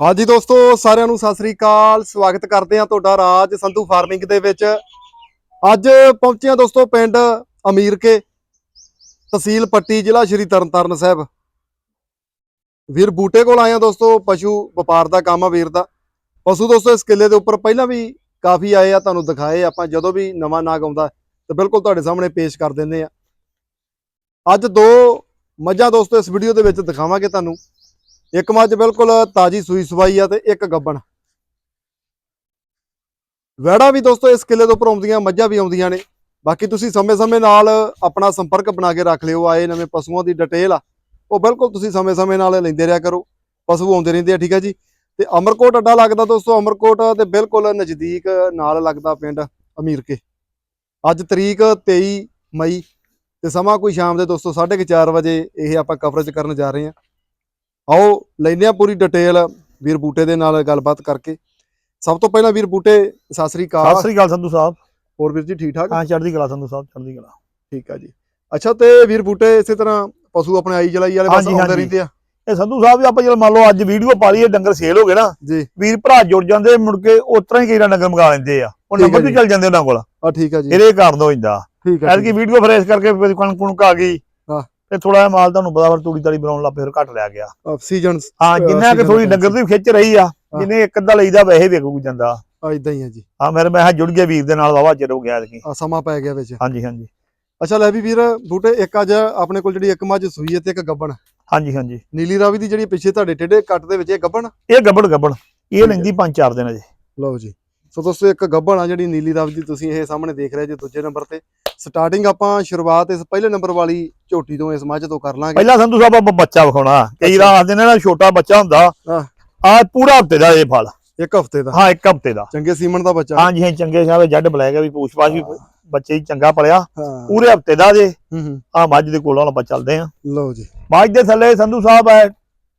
ਹਾਂਜੀ ਦੋਸਤੋ, ਸਾਰਿਆਂ ਨੂੰ ਸਤਿ ਸ੍ਰੀ ਅਕਾਲ। ਸਵਾਗਤ ਕਰਦੇ ਹਾਂ ਤੁਹਾਡਾ ਰਾਜ ਸੰਧੂ ਫਾਰਮਿੰਗ ਦੇ ਵਿੱਚ। ਅੱਜ ਪਹੁੰਚੇ ਹਾਂ ਦੋਸਤੋ ਪਿੰਡ ਅਮੀਰਕੇ, ਤਹਿਸੀਲ ਪੱਟੀ, ਜ਼ਿਲ੍ਹਾ ਸ਼੍ਰੀ ਤਰਨਤਾਰਨ ਸਾਹਿਬ। ਵੀਰ ਬੂਟੇ ਕੋਲ ਆਏ ਹਾਂ ਦੋਸਤੋ, ਪਸ਼ੂ ਵਪਾਰ ਦਾ ਕੰਮ ਆ ਵੀਰ ਦਾ। ਪਸ਼ੂ ਦੋਸਤੋ, ਇਸ ਕਿੱਲੇ ਦੇ ਉੱਪਰ ਪਹਿਲਾਂ ਵੀ ਕਾਫੀ ਆਏ ਆ, ਤੁਹਾਨੂੰ ਦਿਖਾਏ ਆਪਾਂ, ਜਦੋਂ ਵੀ ਨਵਾਂ ਨਾਗ ਆਉਂਦਾ, ਤਾਂ ਬਿਲਕੁਲ ਤੁਹਾਡੇ ਸਾਹਮਣੇ ਪੇਸ਼ ਕਰ ਦਿੰਦੇ ਆ। ਅੱਜ ਦੋ ਮੱਝਾਂ ਦੋਸਤੋ, ਇਸ ਵੀਡੀਓ ਦੇ ਵਿੱਚ ਦਿਖਾਵਾਂਗੇ ਤੁਹਾਨੂੰ। ਇੱਕ ਮੱਝ ਬਿਲਕੁਲ ਤਾਜੀ ਸੂਈ ਸਵਾਈ ਆ ਤੇ ਇੱਕ ਗੱਬਣ। ਵੈੜਾ ਵੀ ਦੋਸਤੋ ਇਸ ਕਿੱਲੇ ਤੋਂ ਉੱਪਰ ਆਉਂਦੀਆਂ, ਮੱਝਾਂ ਵੀ ਆਉਂਦੀਆਂ ਨੇ। ਬਾਕੀ ਤੁਸੀਂ ਸਮੇਂ-ਸਮੇਂ ਨਾਲ ਆਪਣਾ ਸੰਪਰਕ ਬਣਾ ਕੇ ਰੱਖ ਲਿਓ, ਆਏ ਨਵੇਂ ਪਸ਼ੂਆਂ ਦੀ ਡਿਟੇਲ ਆ। ਉਹ ਬਿਲਕੁਲ ਤੁਸੀਂ ਸਮੇਂ-ਸਮੇਂ ਨਾਲ ਲੈਂਦੇ ਰਿਹਾ ਕਰੋ। ਪਸ਼ੂ ਆਉਂਦੇ ਰਹਿੰਦੇ ਆ, ਠੀਕ ਆ ਜੀ। ਤੇ ਅਮਰਕੋਟ ਅੱਡਾ ਲੱਗਦਾ ਦੋਸਤੋ, ਅਮਰਕੋਟ ਦੇ ਬਿਲਕੁਲ ਨਜ਼ਦੀਕ ਨਾਲ ਲੱਗਦਾ ਪਿੰਡ ਅਮੀਰਕੇ। ਅੱਜ ਤਰੀਕ 23 ਮਈ ਤੇ ਸਮਾਂ ਕੋਈ ਸ਼ਾਮ ਦੇ ਦੋਸਤੋ 4:30 ਵਜੇ ਇਹ ਆਪਾਂ ਕਵਰੇਜ ਕਰਨ ਜਾ ਰਹੇ ਹਾਂ। ਆਓ ਲੈਨੇ ਆ ਪੂਰੀ ਡਿਟੇਲ ਵੀਰ ਬੂਟੇ ਦੇ ਨਾਲ ਗੱਲਬਾਤ ਕਰਕੇ। ਸਭ ਤੋਂ ਪਹਿਲਾਂ ਵੀਰ ਬੂਟੇ ਸਤਿ ਸ੍ਰੀ ਸਤਿ ਅਕਾਲ ਸ੍ਰੀ ਅਕਾਲ ਸੰਧੂ ਸਾਹਿਬ। ਹੋਰ ਵੀਰ ਜੀ ਠੀਕ ਠਾਕ? ਹਾਂ ਚੜ੍ਹਦੀ ਕਲਾ ਸੰਧੂ ਸਾਹਿਬ ਚੜ੍ਹਦੀ ਕਲਾ। ਠੀਕ ਆ ਜੀ। ਅੱਛਾ ਤੇ ਵੀਰ ਬੂਟੇ ਇਸੇ ਤਰ੍ਹਾਂ ਪਸ਼ੂ ਆਪਣੇ ਆਈ ਜਲਾਈ ਵਾਲੇ ਬਸ ਆਉਂਦੇ। ਰਹਿੰਦੇ ਆ? ਇਹ ਸੰਧੂ ਸਾਹਿਬ ਵੀ ਆਪਾਂ ਜਦੋਂ ਮੰਨ ਲਓ ਅੱਜ ਵੀਡੀਓ ਪਾ ਲਈਏ ਡੰਗਰ ਸੇਲ ਹੋ ਗਏ ਨਾ। ਜੀ। ਵੀਰ ਭਰਾ ਜੁੜ ਜਾਂਦੇ ਮੁੜ ਕੇ ਉਸ ਤਰ੍ਹਾਂ ਹੀ ਕਈਰਾ ਡੰਗਰ ਮੰਗਾ ਲੈਂਦੇ ਆ। ਉਹ ਨੰਬਰ ਵੀ ਜੀ। ਚੱਲ ਜਾਂਦੇ ਉਹਨਾਂ ਕੋਲ। ਆ ਠੀਕ ਆ ਜੀ। ਇਹਦੇ ਕਾਰਨ ਹੋ ਜਾਂਦਾ। ਠੀਕ ਆ ਐਤਕੀ ਵੀਡੀਓ ਫਰੇਸ਼ ਕਰਕੇ ਫਿਰ ਕਣਕ ਕੁਣਕ ਆ ਗਈ। ਤੇ ਥੋੜਾ ਜਿਹਾ ਮਾਲ ਤੁਹਾਨੂੰ ਪਤਾ ਫਿਰ ਤੂੜੀ ਤਾੜੀ ਬਣਾਉਣ ਲੱਗ ਫਿਰ ਘੱਟ ਲਿਆ ਗਿਆ। ਸੀਜ਼ਨ ਹਾਂ ਜਿੰਨਾ ਕਿ ਥੋੜੀ ਡੰਗਰ ਦੀ ਖਿੱਚ ਰਹੀ ਆ। ਜਿੰਨੇ ਇੱਕ ਅੱਧਾ ਲਈਦਾ ਵੈਸੇ ਵੇਖੂ ਜਾਂਦਾ। ਆ ਇਦਾਂ ਹੀ ਆ ਜੀ। ਹਾਂ ਮੇਰੇ ਮੈਂ ਜੁੜ ਗਿਆ ਵੀਰ ਦੇ ਨਾਲ ਵਾਵਾ ਚਿਰ ਹੋ ਗਿਆ ਆ ਸਮਾਂ ਪੈ ਗਿਆ ਵਿੱਚ। ਹਾਂਜੀ ਹਾਂਜੀ। ਅੱਛਾ ਲੈ ਵੀ ਵੀਰ ਬੂਟੇ ਇੱਕ ਅੱਜ ਆਪਣੇ ਕੋਲ ਜਿਹੜੀ ਇੱਕ ਮੱਝ ਸੂਈ ਹੈ ਤੇ ਇੱਕ ਗੱਬਣ। ਹਾਂਜੀ ਹਾਂਜੀ। ਨੀਲੀ ਰਾਵੀ ਦੀ ਜਿਹੜੀ ਪਿੱਛੇ ਤੁਹਾਡੇ ਟੇਡੇ ਕੱਟ ਦੇ ਵਿੱਚ ਇਹ ਗੱਬਣ? ਇਹ ਗੱਬੜ ਗੱਬੜ ਹੈ। ਇਹ ਲੈਂਦੀ ਪੰਜ ਚਾਰ ਦਿਨ ਅਜੇ। ਲਓ ਜੀ। ਸੋ ਦੋਸਤੋ ਇੱਕ ਗੱਭਣ ਆ ਜਿਹੜੀ ਨੀਲੀ ਰਾਵੀ ਦੀ ਤੁਸੀਂ ਇਹ ਸਾਹਮਣੇ ਦੇਖ ਰਹੇ ਜੀ ਦੂਜੇ ਨੰਬਰ ਤੇ। ਸਟਾਰਟਿੰਗ ਆਪਾਂ ਸ਼ੁਰੂਆਤ ਇਸ ਪਹਿਲੇ ਨੰਬਰ ਵਾਲੀ ਝੋਟੀ ਤੋਂ ਇਸ ਮੱਝ ਤੋਂ ਕਰ ਲਾਂਗੇ। ਪਹਿਲਾਂ ਸੰਧੂ ਸਾਹਿਬ ਆਪਾਂ ਬੱਚਾ ਵਿਖਾਉਣਾ। ਕਈ ਰਾਤ ਆਖਦੇ ਨੇ ਨਾ ਛੋਟਾ ਬੱਚਾ ਹੁੰਦਾ। ਹਾਂ। ਆ ਪੂਰਾ ਹਫ਼ਤੇ ਦਾ ਇਹ ਫਲ। ਇੱਕ ਹਫ਼ਤੇ ਦਾ। ਹਾਂ ਇੱਕ ਹਫ਼ਤੇ ਦਾ। ਚੰਗੇ ਸੀਮਨ ਦਾ ਬੱਚਾ। ਹਾਂਜੀ ਹਾਂ ਚੰਗੇ ਸਾਹਿਬ ਜੱਡ ਬਲੈਕ ਵੀ ਪੂਛ ਪਾਛ ਵੀ ਬੱਚੇ ਹੀ ਚੰਗਾ ਪਲਿਆ ਹਾਂ। ਪੂਰੇ ਹਫ਼ਤੇ ਦਾ ਜੇ। ਹੂੰ ਹੂੰ। ਆ ਮੱਝ ਦੇ ਕੋਲੋਂ ਆਪਾਂ ਚੱਲਦੇ ਆ ਲਓ ਜੀ। ਮੱਝ ਦੇ ਥੱਲੇ ਸੰਧੂ ਸਾਹਿਬ ਹੈ।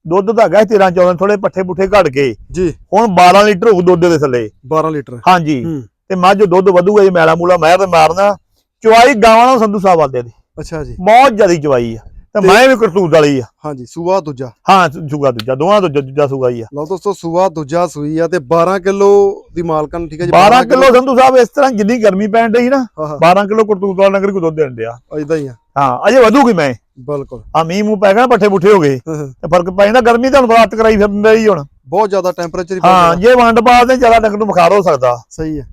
ਦੁੱਧ ਤਾਂ ਹੈਗਾ 13 14 ਥੋੜੇ ਪੱਠੇ ਪੁੱਠੇ ਘਟ ਗਏ। ਜੀ। ਹੁਣ 12 ਲੀਟਰ ਹੋਊ ਦੁੱਧ ਦੇ ਥੱਲੇ। 12 ਲੀਟਰ। ਹਾਂਜੀ। ਤੇ ਮੱਝ ਦੁੱਧ ਵਧੂਗਾ ਜੀ ਮੈਲਾ ਮੂਲਾ ਮਹਿਰ ਤੇ ਮਾਰਨਾ। ਚੁਆਈ ਗਾਵਾਂ ਨਾਲ ਸੰਧੂ ਸਾਹਿਬ ਆਦੇ ਦੀ ਅੱਛਾ ਜੀ। ਬਹੁਤ ਜ਼ਿਆਦੀ ਚੁਆਈ ਆ। ਤੇ ਮੈਂ ਵੀ ਕਰਤੂਤ ਵਾਲੀ ਆ। ਹਾਂਜੀ ਸੂਆ ਦੂਜਾ। ਹਾਂ ਸੁਗਾ ਦੂਜਾ ਦੋਵਾਂ ਤੋਂ ਦੂਜਾ ਸੁਗਾ ਹੀ ਆ। ਲਓ ਦੋਸਤੋ ਸੂਆ ਦੂਜਾ ਸੂਈ ਆ ਤੇ 12 ਕਿਲੋ ਦੀ ਮਾਲਕਨ ਠੀਕ ਹੈ ਜੀ? 12 ਕਿਲੋ ਸੰਧੂ ਸਾਹਿਬ ਇਸ ਤਰ੍ਹਾਂ ਜਿੰਨੀ ਗਰਮੀ ਪੈਣ ਡਈ ਨਾ ਹਾਂ ਹਾਂ। 12 ਕਿਲੋ ਕਰਤੂਤ ਵਾਲਾ ਨਗਰ ਕੋ ਦੁੱਧ ਦੇਣ ਡਿਆ। ਇਦਾਂ ਹੀ ਆ। ਹਾਂ ਅਜੇ ਵਧੂਗੀ ਮੈਂ। ਬਿਲਕੁਲ। ਆ ਮੀਂਹ ਮੂੰਹ ਪੈ ਗਿਆ ਨਾ, ਪੱਠੇ ਪੁੱਠੇ ਹੋ ਗਏ। ਤੇ ਫ਼ਰਕ ਪੈ ਜਾਂਦਾ ਗਰਮੀ ਤੁਹਾਨੂੰ ਬਰਾਤ ਕਰਾਈ ਫਿਰਦੇ ਹੀ ਹੁਣ। ਬਹੁਤ ਜ਼ਿਆਦਾ ਟੈਂਪਰੇਚਰ ਹੀ ਹਾਂ ਜੇ ਵੰਡ ਪਾ ਦੇ ਜ਼ਿਆਦਾ ਡੰਗਰ ਨੂੰ ਬੁਖਾਰ ਹੋ ਸਕਦਾ। ਸਹੀ ਹੈ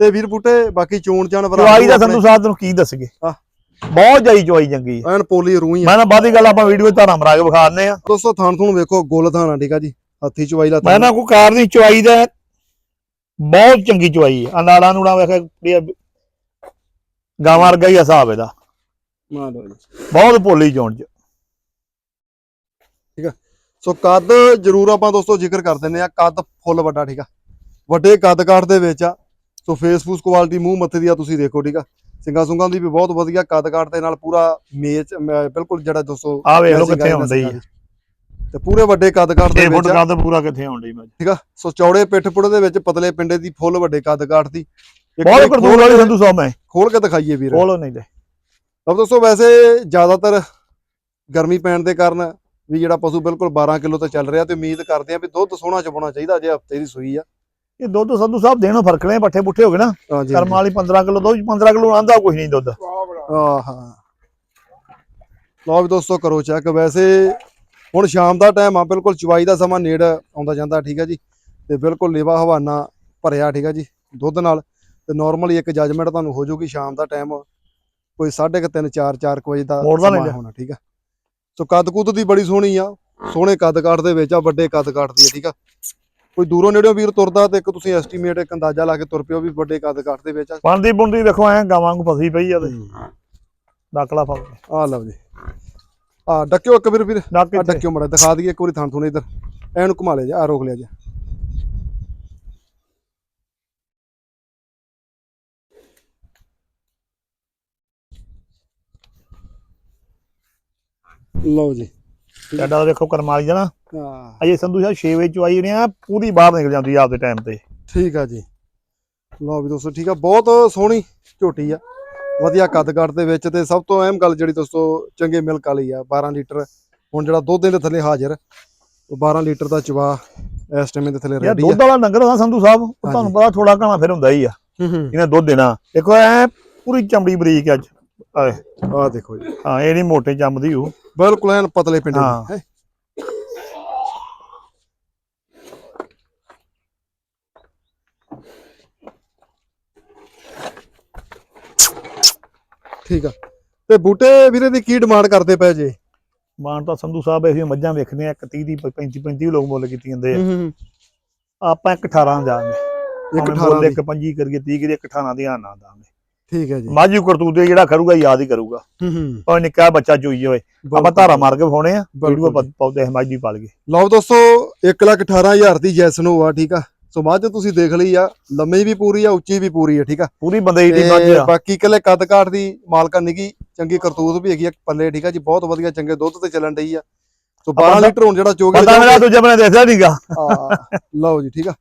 ਤੇ ਵੀਰ ਬੂਟੇ ਬਾਕੀ ਚੋਣ ਚਾਣ ਚੁਆਈ ਦਾ ਸੰਧੂ ਸਾਹਿਬ ਤੈਨੂੰ ਕੀ ਦੱਸਗੇ। ਬਹੁਤ ਜਾਈ ਚੁਆਈ ਚੰਗੀ ਆ। ਐਨ ਪੋਲੀ ਆ। ਮੈਂ ਨਾ ਬਾਦੀ ਗੱਲ ਆਪਾਂ ਵੀਡੀਓ ਧਾਰਾਂ ਮਰਾ ਕੇ ਵਿਖਾਉਂਦੇ ਆ। ਦੋਸਤੋ ਥਾਣ ਥੂਣ ਵੇਖੋ ਗੁੱਲ ਥਾਣਾ ਠੀਕ ਆ ਜੀ? ਹੱਥੀ ਚਵਾਈ ਲਾ ਮੈਂ ਨਾ ਕੋਈ ਕਾਰ ਦੀ ਚੁਆਈ ਦਾ ਬਹੁਤ ਚੰਗੀ ਚੁਆਈ ਆ। ਨਾੜਾ ਨੂੜਾ ਵੇਖਿਆ ਗਾਵਾਂ ਵਰਗਾ ਹੀ ਆ ਹਿਸਾਬ ਇਹਦਾ। ਬਹੁਤ ਭੋਲੀ ਚੋਣ ਚ। ਸੋ ਕੱਦ ਜ਼ਰੂਰ ਆਪਾਂ ਦੋਸਤੋ ਜ਼ਿਕਰ ਕਰ ਦਿੰਨੇ ਆ। ਕੱਦ ਫੁੱਲ ਵੱਡਾ ਠੀਕ ਆ। ਵੱਡੇ ਕੱਦ ਕਾਠ ਦੇ ਵਿੱਚ ਆ। ਸੋ ਫੇਸ ਫੂਸ ਕੁਆਲਿਟੀ ਮੂੰਹ ਮੱਥੇ ਦੀ ਆ ਤੁਸੀਂ ਦੇਖੋ ਠੀਕ ਆ। ਸਿੰਗਾ ਸੁੰਗਾਂ ਦੀ ਵੀ ਬਹੁਤ ਵਧੀਆ ਕੱਦ ਕਾਠ ਦੇ ਨਾਲ ਪੂਰਾ ਮੇਚ ਮ- ਬਿਲਕੁਲ ਜਿਹੜਾ ਦੋਸਤੋ ਆ ਵੇਖ ਲਓ ਕਿੱਥੇ ਆ ਆਉਂਦਾ ਹੀ ਇਹਨਾਂ ਤੇ ਪੂਰੇ ਵੱਡੇ ਕੱਦ ਕਾਠ ਦੇ 6 ਫੁੱਟ ਵਿੱਚ ਆ, ਕੱਦ ਪੂਰਾ ਕਿੱਥੇ ਆਉਂਦੀ ਮੈਂ। ਠੀਕ ਆ? ਸੋ ਚੌੜੇ ਪਿੱਠ ਪੁੜੇ ਦੇ ਵਿੱਚ ਪਤਲੇ ਪਿੰਡੇ ਦੀ ਫੁੱਲ ਵੱਡੇ ਕੱਦ ਕਾਠ ਦੀ। ਇੱਕ ਬਹੁਤ ਵਾਰੀ ਕਰਤੂਤ ਵਾਲੀ ਸੰਧੂ ਸਾਹਿਬ ਮੈਂ। ਖੋਲ ਕੇ ਦਿਖਾਈਏ ਵੀਰ। ਬੋਲੋ ਨਹੀਂ ਤੇ। ਤਾਂ ਦੋਸਤੋ ਵੈਸੇ ਜ਼ਿਆਦਾਤਰ ਗਰਮੀ ਪੈਣ ਦੇ ਕਾਰਨ ਵੀ ਜਿਹੜਾ ਪਸ਼ੂ ਬਿਲਕੁਲ 12 ਕਿਲੋ ਤੇ ਚੱਲ ਰਿਹਾ ਤੇ ਉਮੀਦ ਕਰਦੇ ਆ ਵੀ ਦੁੱਧ ਸੋਹਣਾ ਚਵਾਉਣਾ ਚਾਹੀਦਾ ਜੇ ਹਫ਼ਤੇ ਦੀ ਸੂਈ ਆ। ਇਹ ਦੁੱਧ ਸੰਧੂ ਸਾਹਿਬ ਦੇਣੋਂ ਫਰਕਣੇ ਪੱਠੇ ਪੁੱਠੇ ਹੋ ਗਏ ਨਾ। ਹਾਂਜੀ ਕਰਮ ਵਾਲੀ 15 ਕਿਲੋ ਦੋ 15 ਕਿਲੋ ਆਂਦਾ ਕੁਝ ਨਹੀਂ ਦੁੱਧ। ਆਹਾ ਲਓ ਵੀ ਦੋਸਤੋ ਕਰੋ ਚੈੱਕ ਵੈਸੇ ਹੁਣ ਸ਼ਾਮ ਦਾ ਟਾਈਮ ਆ ਬਿਲਕੁਲ ਚਵਾਈ ਦਾ ਸਮਾਂ ਨੇੜ ਆਉਂਦਾ ਜਾਂਦਾ ਠੀਕ ਆ ਜੀ? ਤੇ ਬਿਲਕੁਲ ਲੇਵਾ ਹਵਾਨਾ ਭਰਿਆ ਠੀਕ ਆ ਜੀ? ਦੁੱਧ ਨਾਲ ਤੇ ਨਾਰਮਲੀ ਇੱਕ ਜੱਜਮੈਂਟ ਤੁਹਾਨੂੰ ਹੋ ਜਾਊਗੀ ਸ਼ਾਮ ਦਾ ਟਾਈਮ ਕੋਈ 3:30 4 4 ਵਜੇ ਦਾ ਮੋੜਦਾ ਸਮਾਂ ਹੋਣਾ ਠੀਕ ਆ? ਸੋ ਕੱਦ ਕੁੱਦ ਦੀ ਬੜੀ ਸੋਹਣੀ ਆ। ਸੋਹਣੇ ਕੱਦ ਕਾਠ ਦੇ ਵਿੱਚ ਆ ਵੱਡੇ ਕੱਦ ਕਾਠ ਦੀ ਆ ਠੀਕ ਆ? ਕੋਈ ਦੂਰੋਂ ਨੇੜਿਓਂ ਵੀਰ ਤੁਰਦਾ ਤੇ ਇੱਕ ਤੁਸੀਂ ਐਸਟੀਮੇਟ ਇੱਕ ਅੰਦਾਜ਼ਾ ਲਾ ਕੇ ਤੁਰ ਪਿਓ ਵੀ ਵੱਡੇ ਕੱਦ ਕਾਠ ਦੇ ਵਿੱਚ ਆ। ਬਣਦੀ ਬੁੰਦੀ ਵੇਖੋ ਐ ਗਾਵਾਂ ਨੂੰ ਫਸੀ ਪਈ ਆ ਤੇ। ਡਾਕਲਾ ਫਸ ਆ ਲਓ ਜੀ। ਆ ਡੱਕਿਓ ਇੱਕ ਵੀਰ ਵੀਰ। ਆ। ਡੱਕਿਓ ਮੜਾ ਦਿਖਾ ਦਈਏ ਇੱਕ ਵਾਰੀ ਥਾਂ ਥੂਣੇ ਇਧਰ। ਐਨੂੰ ਘੁਮਾ ਲਿਆ ਜੀ ਆ ਰੋਕ ਲਿਆ ਜੀ। ਲਓ ਜੀ। ਸਾਡਾ ਵੇਖੋ ਕਰਮ ਵਾਲੀ ਦਾ ਨਾ। ਹਾਂ। ਅਜੇ ਸੰਧੂ ਸਾਹਿਬ 6 ਵਜੇ ਚੁਆਈ ਨੇ ਆ ਪੂਰੀ ਬਾਹਰ ਨਿਕਲ ਜਾਂਦੀ ਆ ਆਪਦੇ ਟਾਈਮ ਤੇ। ਠੀਕ ਆ ਜੀ। ਲਓ ਵੀ ਦੋਸਤੋ ਠੀਕ ਆ ਬਹੁਤ ਸੋਹਣੀ ਝੋਟੀ ਆ। ਵਧੀਆ ਕੱਦ ਕਾਠ ਦੇ ਵਿੱਚ ਤੇ ਸਭ ਤੋਂ ਅਹਿਮ ਗੱਲ ਜਿਹੜੀ ਦੋਸਤੋ ਚੰਗੇ ਮਿਲਕ ਵਾਲੀ ਆ 12 ਲੀਟਰ। ਹੁਣ ਜਿਹੜਾ ਦੁੱਧ ਦੇ ਥੱਲੇ ਹਾਜ਼ਰ ਉਹ 12 ਲੀਟਰ ਦਾ ਚਵਾ ਇਸ ਟਾਈਮ ਦੇ ਥੱਲੇ ਰੈਡੀ ਆ। ਦੁੱਧ ਵਾਲਾ ਡੰਗਰ ਹੁੰਦਾ ਸੰਧੂ ਸਾਹਿਬ ਉਹ ਤੁਹਾਨੂੰ। ਪਤਾ ਥੋੜਾ ਘਣਾ ਫਿਰ ਹੁੰਦਾ ਹੀ ਆ। ਇਹਨੇ ਦੁੱਧ ਦੇਣਾ। ਦੇਖੋ ਐ ਪੂਰੀ ਚਮੜੀ ਬਰੀਕ ਅੱਜ। ਆਏ, ਆ ਦੇਖੋ ਜੀ। ਹਾਂ ਇਹ ਨਹੀਂ ਮੋਟੇ ਚਮਦੀ ਉਹ। ਬਿਲਕੁਲ ਐਨ ਪਤਲੇ ਪਿੰਡੇ ਹਾਂ। ਠੀਕ ਆ। ਤੇ ਬੂਟੇ ਵੀਰੇ ਦੀ ਕੀ ਡਿਮਾਂਡ ਕਰਦੇ ਪਏ ਜੇ? ਮਾਨ ਤਾਂ ਸੰਧੂ ਸਾਹਿਬ ਅਸੀਂ ਮੱਝਾਂ ਵੇਖਦੇ ਆ ਇੱਕ 30 ਦੀ 35 35 ਲੋਕ ਮੁੱਲ ਕੀਤੀ ਜਾਂਦੇ ਆ। ਹੂੰ ਆਪਾਂ ਇੱਕ 18 ਜਾਵਾਂਗੇ ਇੱਕ ਭਾਵੇਂ 18 ਮੁੱਲ ਦੀ। ਇੱਕ 25 ਕਰੀਏ 30 ਕਰੀਏ ਇੱਕ 18 ਦੀ ਆਣਾ ਦਾਂਗੇ। ਠੀਕ ਹੈ ਜੀ। ਮਾਝੂ ਕਰਤੂਤੇ ਜਿਹੜਾ ਕਰੂਗਾ ਯਾਦ ਹੀ ਕਰੂਗਾ। ਹੂੰ ਹੂੰ। ਉਹ ਨਿੱਕਾ ਬੱਚਾ ਚੋਈ ਹੋਏ। ਆਪਾਂ ਧਾਰਾ ਮਾਰ ਕੇ ਫੋਣੇ ਆ ਵੀਡੀਓ। ਪਾਉਂਦੇ ਆ ਮਾਝੀ ਪਾਲ ਕੇ। ਲਓ ਦੋਸਤੋ 118000 ਦੀ ਜੈਸਨੋ ਆ ਠੀਕ ਆ। ਸੋ ਮੱਝ ਤੁਸੀਂ ਦੇਖ ਲਈ ਆ ਲੰਮੀ ਵੀ ਪੂਰੀ ਆ ਉੱਚੀ ਵੀ ਪੂਰੀ ਆ ਠੀਕ ਆ। ਪੂਰੀ ਬੰਦੇ ਦੀ ਮੱਝ ਆ ਬਾਕੀ ਕੱਲੇ ਕੱਦ ਕਾਠ ਦੀ ਮਾਲਕਾ ਨਿੱਗੀ ਚੰਗੀ ਕਰਤੂਤ ਵੀ ਹੈਗੀ ਆ ਪੱਲੇ ਠੀਕ ਆ ਜੀ ਬਹੁਤ ਵਧੀਆ ਚੰਗੇ ਦੁੱਧ ਤੇ ਚੱਲਣ ਡਈ ਆ। ਸੋ 12 ਬੰਦਾ- ਲੀਟਰ ਹੁਣ ਜਿਹੜਾ ਚੋਗੇ ਬੰਦਾ ਮੇਰਾ ਦੂਜੇ ਬੰਨੇ ਦੇਖਦਾ ਨਹੀਂਗਾ ਆ, ਲਓ ਜੀ ਠੀਕ ਆ।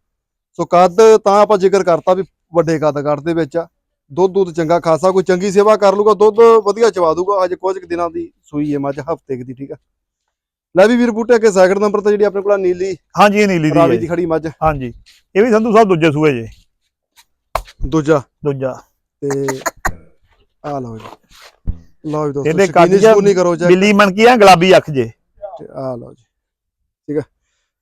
ਸੋ ਕੱਦ ਤਾਂ ਆਪਾਂ ਜ਼ਿਕਰ ਕਰਤਾ ਵੀ ਵੱਡੇ ਕੱਦ ਕਾਠ ਦੇ ਵਿੱਚ ਆ। ਦੁੱਧ ਦੁੱਧ ਚੰਗਾ ਖਾਸਾ ਕੋਈ ਚੰਗੀ ਸੇਵਾ ਕਰ ਲੂਗਾ ਦੁੱਧ ਵਧੀਆ ਚਵਾ ਦੂਗਾ। ਅੱਜ ਕੁਝ ਦਿਨਾਂ ਦੀ ਸੂਈ ਹੈ ਮੱਝ ਹਫ਼ਤੇ ਦੀ ਠੀਕ ਆ। ਲੈ ਵੀ ਵੀਰ ਬੂਟੇ ਅੱਗੇ ਸੈਕਿੰਡ ਨੰਬਰ ਤੇ ਜਿਹੜੀ ਆਪਣੇ ਕੋਲ ਆ ਨੀਲੀ ਹਾਂਜੀ ਇਹ ਨੀਲੀ ਦੀ ਰਾਵੀ ਹੈ ਦੀ ਖੜੀ ਮੱਝ। ਹਾਂਜੀ ਇਹ ਵੀ ਸੰਧੂ ਸਾਹਿਬ ਦੂਜੇ ਸੂਏ ਜੇ। ਦੂਜਾ। ਦੂਜਾ। ਤੇ ਆ ਲਓ ਜੀ। ਲਓ ਜੀ ਦੋਸਤੋ ਇਹਦੇ ਕੱਦ ਚ ਸ਼ਕੂਨੀ ਕਰੋ ਚੈੱਕ ਬਿੱਲੀ ਮਣਕੀ ਆ ਗੁਲਾਬੀ ਅੱਖ ਜੇ। ਆ ਲਓ ਜੀ। ਠੀਕ ਹੈ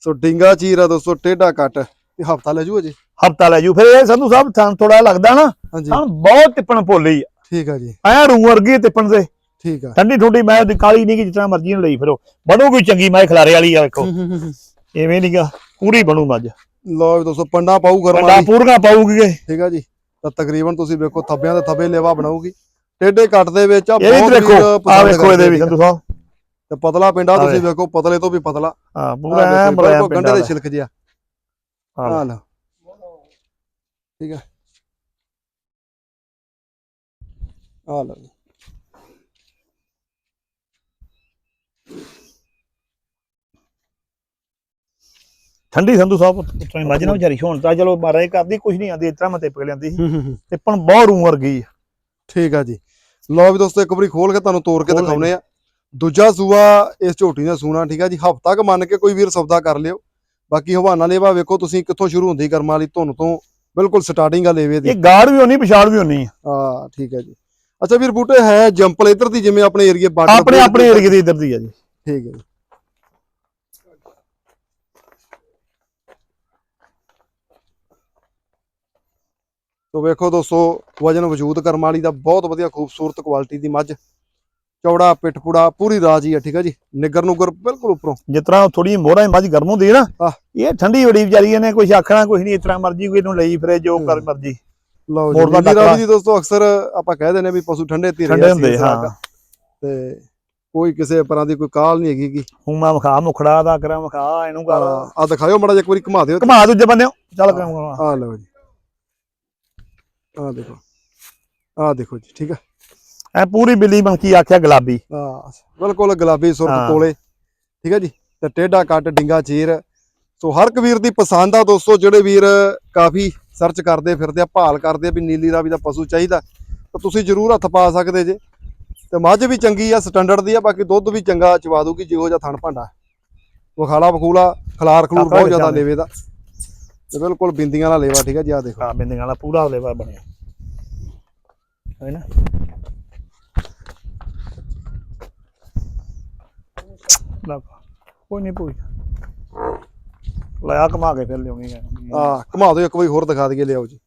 ਸੋ ਡਿੰਗਾ ਚੀਰ ਆ ਦੋਸਤੋ ਟੇਢਾ ਕੱਟ। ਤੇ ਹਫਤਾ ਲੈ ਜੂ ਅਜੇ। ਹਫਤਾ ਲੈ ਜੂ। ਫਿਰ ਇਹ ਸੰਧੂ ਸਾਹਿਬ ਥਾਂ ਥੋੜਾ ਲੱਗਦਾ ਨਾ ਹਾਂਜੀ। ਥਾਂ ਬਹੁਤ ਟਿੱਪਣ ਭੋਲੀ ਆ। ਠੀਕ ਆ ਜੀ। ਐ ਰੂ ਵਰਗੀ ਟਿੱਪਣ ਤੇ ਠੀਕ ਆ। ਠੰਡੀ ਠੁੰਡੀ ਮੈਂ ਉਹਦੀ ਕਾਲੀ ਨਹੀਂ ਕਿ ਤਰ੍ਹਾਂ ਮਰਜ਼ੀ ਨੂੰ ਲਈ ਫਿਰੋ। ਬਣੂਗੀ ਚੰਗੀ ਮੈਂ ਖਲਾਰੇ ਵਾਲੀ ਆ ਵੇਖੋ। ਐਵੇਂ ਨਹੀਂਗਾ ਪੂਰੀ ਬਣੂ ਮੱਝ। ਜੀ ਦੋਸਤੋ ਪੰਡਾ ਪਾਊ ਗਰਮ ਪੰਡਾ ਪੂਰਗਾ ਪਾਊਗੀ ਠੀਕ ਆ ਜੀ। ਤਾਂ ਤਕਰੀਬਨ ਤੁਸੀਂ ਵੇਖੋ ਥੱਬਿਆਂ ਦੇ ਥੱਬੇ ਲੇਵਾ ਬਣਾਊਗੀ। ਟੇਢੇ ਕੱਟ ਦੇ ਵਿੱਚ ਆ ਬਹੁਤ ਵੀਰ ਆ ਵੇਖੋ ਇਹਦੇ ਵੀ। ਸੰਧੂ ਸਾਹਿਬ। ਤੇ ਪਤਲਾ ਪਿੰਡਾ ਤੁਸੀਂ। ਵੇਖੋ। ਪਤਲੇ ਤੋਂ ਵੀ ਪਤਲਾ। ਹਾਂ ਪੂਰਾ ਮਲਾਇਆ ਪਿੰਡਾ ਦੇ ਛਿਲਕ ਜਿਆ ਹਾਂ। ਠੀਕ ਆ ਆ ਲਓ ਜੀ। ਠੰਡੀ ਸੰਧੂ ਸਾਹਿਬ ਤੁਸੀਂ ਮੱਝ ਨਾ ਵਿਚਾਰੀ ਹੁਣ ਤਾਂ ਚਲੋ ਮਾਰੇ ਕਰਦੀ ਕੁਝ ਨਹੀਂ ਆਂਦੀ ਇਸ ਤਰ੍ਹਾਂ ਮੈਂ ਟਿੱਪ ਕੇ ਲੈਂਦੀ ਸੀ ਟਿੱਪਣ ਬਹੁਤ ਰੂ ਵਰਗੀ ਆ। ਠੀਕ ਆ ਜੀ। ਲਓ ਵੀ ਦੋਸਤੋ ਇੱਕ ਵਾਰੀ ਖੋਲ ਕੇ ਤੁਹਾਨੂੰ ਤੋੜ ਕੇ ਦਿਖਾਉਨੇ ਆ। ਦੂਜਾ ਸੂਆ ਇਸ ਝੋਟੀ ਦਾ ਸੂਣਾ ਠੀਕ ਆ ਜੀ। ਹਫਤਾ ਕ ਮੰਨ ਕੇ ਕੋਈ ਵੀਰ ਸੌਦਾ ਕਰ ਲਿਓ। ਬਾਕੀ ਹਵਾਨਾ ਲੇਵਾ ਵੇਖੋ ਤੁਸੀਂ ਕਿੱਥੋਂ ਸ਼ੁਰੂ ਹੁੰਦੀ ਕਰਮਾਂ ਵਾਲੀ ਧੁਨ ਤੋਂ ਬਿਲਕੁਲ ਸਟਾਰਟਿੰਗ ਆ ਲੇਵੇ ਦੀ। ਇਹ ਗਾੜ ਵੀ ਹੋਣੀ ਪਛਾੜ ਵੀ ਹੋਣੀ ਆ। ਆ ਠੀਕ ਹੈ ਜੀ। ਅੱਛਾ ਵੀਰ ਬੂਟੇ ਹੈ ਜੰਪਲ ਇਧਰ ਦੀ ਜਿਵੇਂ ਆਪਣੇ ਏਰੀਏ ਬਾਰਡਰ ਆਪਣੇ ਆਪਣੇ ਏਰੀਏ ਦੀ ਇਧਰ ਦੀ ਆ ਜੀ। ਠੀਕ ਹੈ ਜੀ। ਤੋ ਵੇਖੋ ਦੋਸਤੋ ਵਜਨ ਵਜੂਦ ਕਰਮ ਵਾਲੀ ਦਾ ਬਹੁਤ ਵਧੀਆ ਖੂਬਸੂਰਤ ਕੁਆਲਿਟੀ ਦੀ ਮੱਝ। ਚੌੜਾ ਪਿੱਠਪੂੜਾ ਪੂਰੀ ਰਾਜੀ ਹੈ ਠੀਕ ਹੈ ਜੀ? ਨਿੱਗਰ ਨੂਗਰ ਬਿਲਕੁਲ ਉੱਪਰੋਂ। ਜਿਸ ਤਰ੍ਹਾਂ ਥੋੜੀ ਮੋਹਰਾਂ ਮੱਝ ਗਰਮ ਹੁੰਦੀ ਹੈ ਨਾ। ਇਹ ਠੰਡੀ ਬੜੀ ਵਿਚਾਰੀ ਇਹਨੇ ਕੁਝ ਆਖਣਾ ਕੁਝ ਨਹੀਂ ਇਸ ਤਰ੍ਹਾਂ ਮਰਜ਼ੀ ਕੋਈ ਇਹਨੂੰ ਲਈ ਫਿਰੇ ਜੋ ਕਰ। ਮਰਜ਼ੀ। ਲਓ ਜੀ ਨੀਲੀ। ਰਾਵੀ ਦੀ ਦੋਸਤੋ ਅਕਸਰ ਆਪਾਂ ਕਹਿ ਦਿੰਦੇ ਵੀ ਪਸ਼ੂ ਠੰਡੇ ਧੀਰੇ ਠੰਡੇ ਆ, ਹੁੰਦੇ ਹਾਂ। ਤੇ। ਕੋਈ ਕਿਸੇ ਤਰ੍ਹਾਂ ਦੀ ਕੋਈ ਕਾਲ ਨਹੀਂ ਹੈਗੀ ਗੀ। ਹੂਮਾ ਮਖਾ ਮੁਖੜਾ ਦਾ ਕਰਾਂ ਮਖਾ ਇਹਨੂੰ ਕਰ ਆ ਦਿਖਾਇਓ ਮੜਾ ਜਿਹਾ ਇੱਕ ਵਾਰੀ ਘੁਮਾ ਦਿਓ। ਘਮਾ ਦੂਜੇ ਬੰਨੇ ਚੱਲ ਕਰਾਂ ਆ ਲਓ ਜੀ। ਆ ਦੇਖੋ। ਆ ਦੇਖੋ ਜੀ ਠੀਕ ਹੈ ਐ ਪੂਰੀ ਬਿੱਲੀ ਬੰਕੀ ਆਖਿਆ ਗੁਲਾਬੀ। ਆ ਬਿਲਕੁਲ ਗੁਲਾਬੀ ਸੁਰਖ ਹਾਂ। ਕੋਲੇ। ਠੀਕ ਹੈ ਜੀ? ਤੇ ਟੇਢਾ ਕੱਟ ਡਿੰਗਾ ਚੀਰ। ਸੋ ਹਰ ਇੱਕ ਵੀਰ ਦੀ ਪਸੰਦ ਆ ਦੋਸਤੋ ਜਿਹੜੇ ਵੀਰ ਕਾਫੀ ਸਰਚ ਕਰਦੇ ਫਿਰਦੇ ਆ ਭਾਲ ਕਰਦੇ ਆ ਵੀ ਨੀਲੀ ਰਾਵੀ ਦਾ ਪਸ਼ੂ ਚਾਹੀਦਾ ਤਾਂ ਤੁਸੀਂ ਜ਼ਰੂਰ ਹੱਥ ਪਾ ਸਕਦੇ ਜੇ। ਤੇ ਮੱਝ ਵੀ ਚੰਗੀ ਆ ਸਟੈਂਡਰਡ ਦੀ ਆ ਬਾਕੀ ਦੁੱਧ ਵੀ ਚੰਗਾ ਚਵਾ ਦੂਗੀ ਜਿਹੋ ਜਿਹਾ ਥਣ ਭਾਂਡਾ। ਵਖਾਲਾ ਵਖੂਲਾ ਖਲਾਰ ਖਲੂਰ ਬਹੁਤ ਜ਼ਿਆਦਾ ਲੇਵੇ ਦਾ। ਤੇ ਬਿਲਕੁਲ ਬਿੰਦੀਆਂ ਵਾਲਾ ਲੇਵਾ ਠੀਕ ਹੈ ਜੀ? ਆ ਦੇਖੋ। ਆ ਬਿੰਦੀਆਂ ਵਾਲਾ ਪੂਰਾ ਲੇਵਾ ਬਣਿਆ। ਹੈ ਨਾ? ਲੈ ਕੋਈ ਨਹੀਂ ਪੁੱਛ ਲਿਆ ਕਮਾ ਕੇ ਫਿਰ ਲਿਆਉਣੀ ਹੈ ਆ ਘੁਮਾ ਦਿਓ ਇੱਕ ਵਾਰੀ ਹੋਰ ਦਿਖਾ ਦਈਏ ਲਿਆਓ ਜੀ।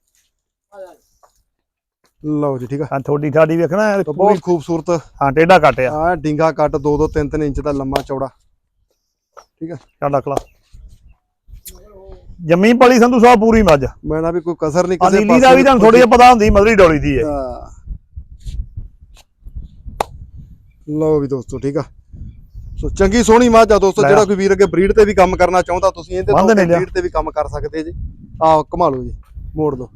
ਲਓ ਜੀ ਠੀਕ ਆ। ਹਾਂ ਥੋੜੀ ਠਾੜੀ ਵੇਖਣਾ ਇਹ ਤਾਂ ਪੂਰੀ- ਬਹੁਤ ਖੂਬਸੂਰਤ। ਹਾਂ ਟੇਡਾ ਕੱਟਿਆ ਆ। ਡਿੰਗਾ ਕੱਟ 2 2 3 3 ਇੰਚ ਦਾ ਲੰਮਾ ਚੌੜਾ। ਠੀਕ ਆ। ਚੱਲ ਅਕਲਾ ਜੰਮੀ ਪਲੀ ਸੰਧੂ ਸਾਹਿਬ ਪੂਰੀ ਮੱਝ। ਮੈਂ ਨਾ ਵੀ ਕੋਈ ਕਸਰ ਨਹੀਂ ਕਿਸੇ ਨੀਲੀ ਦਾ ਵੀ ਤੁਹਾਨੂੰ ਥੋੜੀ ਜਿਹਾ ਪਤਾ ਹੁੰਦੀ ਮਧਰੀ ਡੋਲੀ ਦੀ ਹੈ ਹਾਂ। ਲਓ ਵੀ ਦੋਸਤੋ ਠੀਕ ਆ। ਸੋ ਚੰਗੀ ਸੋਹਣੀ ਮੱਝ ਆ ਦੋਸਤੋ ਲੈ ਜਿਹੜਾ ਕੋਈ ਵੀਰ ਅੱਗੇ ਬਰੀਡ ਤੇ ਵੀ ਕੰਮ ਕਰਨਾ ਚਾਹੁੰਦਾ ਤੁਸੀਂ ਇਹਦੇ ਲਿਆ। ਬਰੀਡ ਤੇ ਵੀ ਕੰਮ ਕਰ ਸਕਦੇ ਜੀ। ਆਹ ਘੁਮਾ ਲਓ ਜੀ ਮੋੜ ਲਓ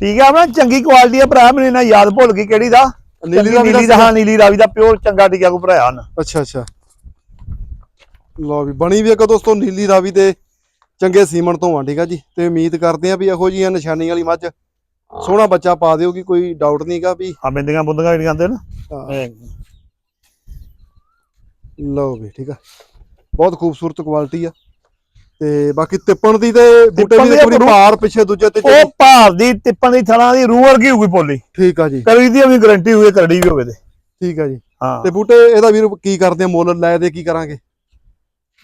ਠੀਕ ਆ ਮੈਂ ਚੰਗੀ ਕੁਆਲਿਟੀ ਆ ਭਰਾ ਮੈਨੂੰ ਨਾ ਯਾਦ ਭੁੱਲ ਗਈ ਕਿਹੜੀ ਦਾ। ਨੀਲੀ ਨੀਲੀ ਰਾਵੀ ਨੀਲੀ ਦਾ ਹਾਂ ਨੀਲੀ ਰਾਵੀ ਦਾ ਪਿਓਰ ਚੰਗਾ ਟੀਕਾ ਕੋ ਭਰਾਇਆ ਹਨ। ਅੱਛਾ ਅੱਛਾ। ਲਓ ਵੀ ਬਣੀ ਵੀ ਇੱਕ ਦੋਸਤੋ ਨੀਲੀ ਰਾਵੀ ਦੇ ਚੰਗੇ ਸੀਮਨ ਤੋਂ ਆ ਠੀਕ ਆ ਜੀ। ਤੇ ਉਮੀਦ ਕਰਦੇ ਆ ਵੀ ਇਹੋ ਜੀਆਂ ਨਿਸ਼ਾਨੀ ਵਾਲੀ ਮੱਝ ਸੋਹਣਾ ਬੱਚਾ ਪਾ ਦਿਓਗੀ ਕੋਈ ਡਾਊਟ ਨਹੀਂਗਾ ਵੀ ਆ ਬਿੰਦੀਆਂ ਬੁੰਦੀਆਂ ਵੀ ਕਹਿੰਦੇ ਨਾ। ਹਾਂ, ਲਓ ਵੀ ਠੀਕ ਆ। ਬਹੁਤ ਖੂਬਸੂਰਤ ਕੁਆਲਿਟੀ ਆ। ਤੇ ਬਾਕੀ ਤਿੱਪਣ ਦੀ ਤੇ ਬੂਟੇ ਤਿੱਪਣ ਵੀ ਦੀ ਪੂਰੀ ਰੂ- ਪਾਰ ਪਿੱਛੇ ਦੂਜੇ ਤੇ ਉਹ ਭਾਰ ਦੀ ਤਿੱਪਾਂ ਦੀ ਥਣਾ ਦੀ ਰੂਹ ਵਰਗੀ ਹੋਊਗੀ ਪੋਲੀ। ਠੀਕ ਆ ਜੀ। ਕਰੀ ਦੀ ਵੀ ਗਰੰਟੀ ਹੋਈ ਹੈ, ਕਰੜੀ ਵੀ ਹੋਵੇ ਤੇ। ਠੀਕ ਆ ਜੀ। ਹਾਂ। ਤੇ ਬੂਟੇ ਇਹਦਾ ਵੀਰ ਕੀ ਕਰਦੇ ਆ ਮੁੱਲ ਲੈ ਦੇ ਕੀ ਕਰਾਂਗੇ?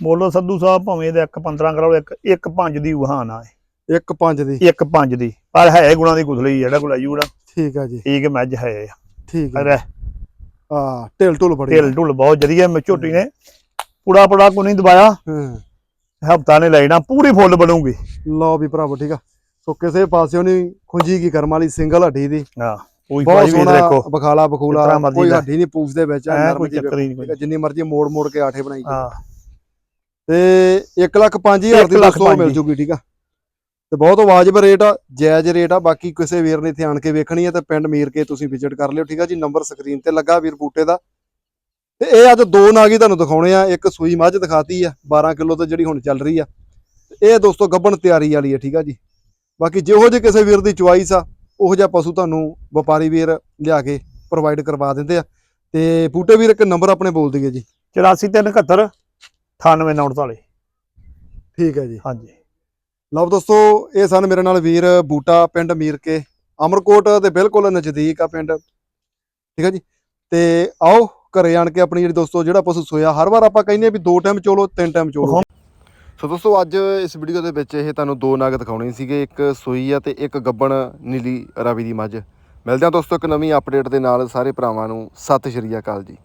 ਬੋਲੋ ਸੰਧੂ ਸਾਹਿਬ ਭਾਵੇਂ ਇਹਦਾ ਇੱਕ 15 ਕਰੋ ਇੱਕ ਇੱਕ ਪੰਜ ਦੀ ਵਹਾਨ ਆ 1 5 ਦੀ। ਇੱਕ ਪੰਜ ਦੀ। ਪਰ ਹੈ ਗੁਣਾ ਦੀ ਗੁਥਲੀ ਜਿਹੜਾ ਆਯੂ ਜਿਹੜਾ ਠੀਕ ਆ ਜੀ। ਠੀਕ ਮੱਝ ਹੈ। ਠੀਕ ਆ ਅਰੇ ਹਾਂ ਢਿਲ ਢੁਲ ਬੜੀ ਢਿਲ ਢੁਲ ਬਹੁਤ ਜਰੀਆ ਮੈਂ ਝੋਟੀ ਨੇ ਪੂੜਾ ਪੜਾ ਕੋ ਨਹੀਂ ਦਬਾਇਆ ਹਾਂ। ਹਫਤਾ ਨੇ ਲੈਣਾ ਪੂਰੀ ਫੁੱਲ ਬਣੂਗੀ। ਲਓ ਵੀ ਭਰਾਵੋ ਠੀਕ ਆ। ਸੋ ਕਿਸੇ ਪਾਸਿਓਂ ਨਹੀਂ ਖੁੰਜੀ ਕੀ ਕਰਮ ਵਾਲੀ ਸਿੰਗਲ ਹੱਡੀ ਦੀ। ਹਾਂ ਕੋਈ ਬਹੁਤ ਭਾਈ ਵੀ ਸੋਹਣਾ ਦੇਖੋ। ਬਖਾਲਾ ਬਖੂਲਾ ਕੋਈ। ਹੱਡੀ ਨਹੀਂ ਪੂਛ ਦੇ ਵਿੱਚ ਨਰਮ ਜਿੰਨੀ ਮਰਜ਼ੀ ਮੋੜ ਮੋੜ ਕੇ ਆਠੇ ਬਣਾਈ। ਹਾਂ। ਤੇ 1 ਲੱਖ 5000 ਇੱਕ ਦੀ ਲੱਖ ਦੋਸਤੋ ਪੰਜ। ਮਿਲ ਦੀ। ਜੂਗੀ ਠੀਕ ਆ। ਤੇ ਬਹੁਤ ਵਾਜਬ ਰੇਟ ਆ ਜਾਇਜ਼ ਰੇਟ ਆ ਬਾਕੀ ਕਿਸੇ ਵੀਰ ਨੇ ਇੱਥੇ ਆਣ ਕੇ ਵੇਖਣੀ ਹੈ ਤੇ ਪਿੰਡ ਮੀਰ ਕੇ ਤੁਸੀਂ ਵਿਜ਼ਿਟ ਕਰ ਲਿਓ ਠੀਕ ਆ ਜੀ? ਨੰਬਰ ਸਕਰੀਨ ਤੇ ਲੱਗਾ ਵੀਰ ਬੂਟੇ ਦਾ। ਤੇ ਇਹ ਅੱਜ ਦੋ ਨਾਗੀ ਤੁਹਾਨੂੰ ਦਿਖਾਉਣੇ ਆ ਇੱਕ ਸੂਈ ਮੱਝ ਦਿਖਾਤੀ ਆ 12 ਕਿਲੋ ਤੇ ਜਿਹੜੀ ਹੁਣ ਚੱਲ ਰਹੀ ਆ। ਇਹ ਦੋਸਤੋ ਗੱਬਣ ਤਿਆਰੀ ਵਾਲੀ ਆ ਠੀਕ ਆ ਜੀ? ਬਾਕੀ ਜਿਹੋ ਜਿਹੇ ਕਿਸੇ ਵੀਰ ਦੀ ਚੁਆਇਸ ਆ ਉਹੋ ਜਿਹਾ ਪਸ਼ੂ ਤੁਹਾਨੂੰ ਵਪਾਰੀ ਵੀਰ ਲਿਆ ਕੇ ਪ੍ਰੋਵਾਈਡ ਕਰਵਾ ਦਿੰਦੇ ਆ। ਤੇ ਬੂਟੇ ਵੀਰ ਇੱਕ ਨੰਬਰ ਆਪਣੇ ਬੋਲ ਦਈਏ ਜੀ। 8471 9849 ਠੀਕ ਹੈ ਜੀ। ਹਾਂਜੀ। ਲਓ ਦੋਸਤੋ ਇਹ ਸਨ ਮੇਰੇ ਨਾਲ ਵੀਰ ਬੂਟਾ ਪਿੰਡ ਮੀਰ ਕੇ। ਅਮਰਕੋਟ ਦੇ ਬਿਲਕੁਲ ਨਜ਼ਦੀਕ ਆ ਪਿੰਡ। ਠੀਕ ਹੈ ਜੀ? ਤੇ ਆਓ ਘਰੇ ਆਣ ਕੇ ਆਪਣੀ ਜਿਹੜੀ ਦੋਸਤੋ ਜਿਹੜਾ ਪਸ਼ੂ ਸੋਇਆ ਹਰ ਵਾਰ ਆਪਾਂ ਕਹਿੰਦੇ ਆ ਵੀ ਦੋ ਟਾਈਮ ਚੋਲੋ ਤਿੰਨ ਟਾਈਮ ਚੋਲੋ। ਸੋ ਦੋਸਤੋ ਅੱਜ ਇਸ ਵੀਡੀਓ ਦੇ ਵਿੱਚ ਇਹ ਤੁਹਾਨੂੰ ਦੋ ਨਗ ਦਿਖਾਉਣੇ ਸੀਗੇ ਇੱਕ ਸੋਈ ਆ ਤੇ ਇੱਕ ਗੱਬਣ ਨੀਲੀ ਰਾਵੀ ਦੀ ਮੱਝ। ਮਿਲਦੇ ਹਾਂ ਦੋਸਤੋ ਇੱਕ ਨਵੀਂ ਅਪਡੇਟ ਦੇ ਨਾਲ ਸਾਰੇ ਭਰਾਵਾਂ ਨੂੰ। ਸਤਿ ਸ਼੍ਰੀ ਅਕਾਲ ਜੀ।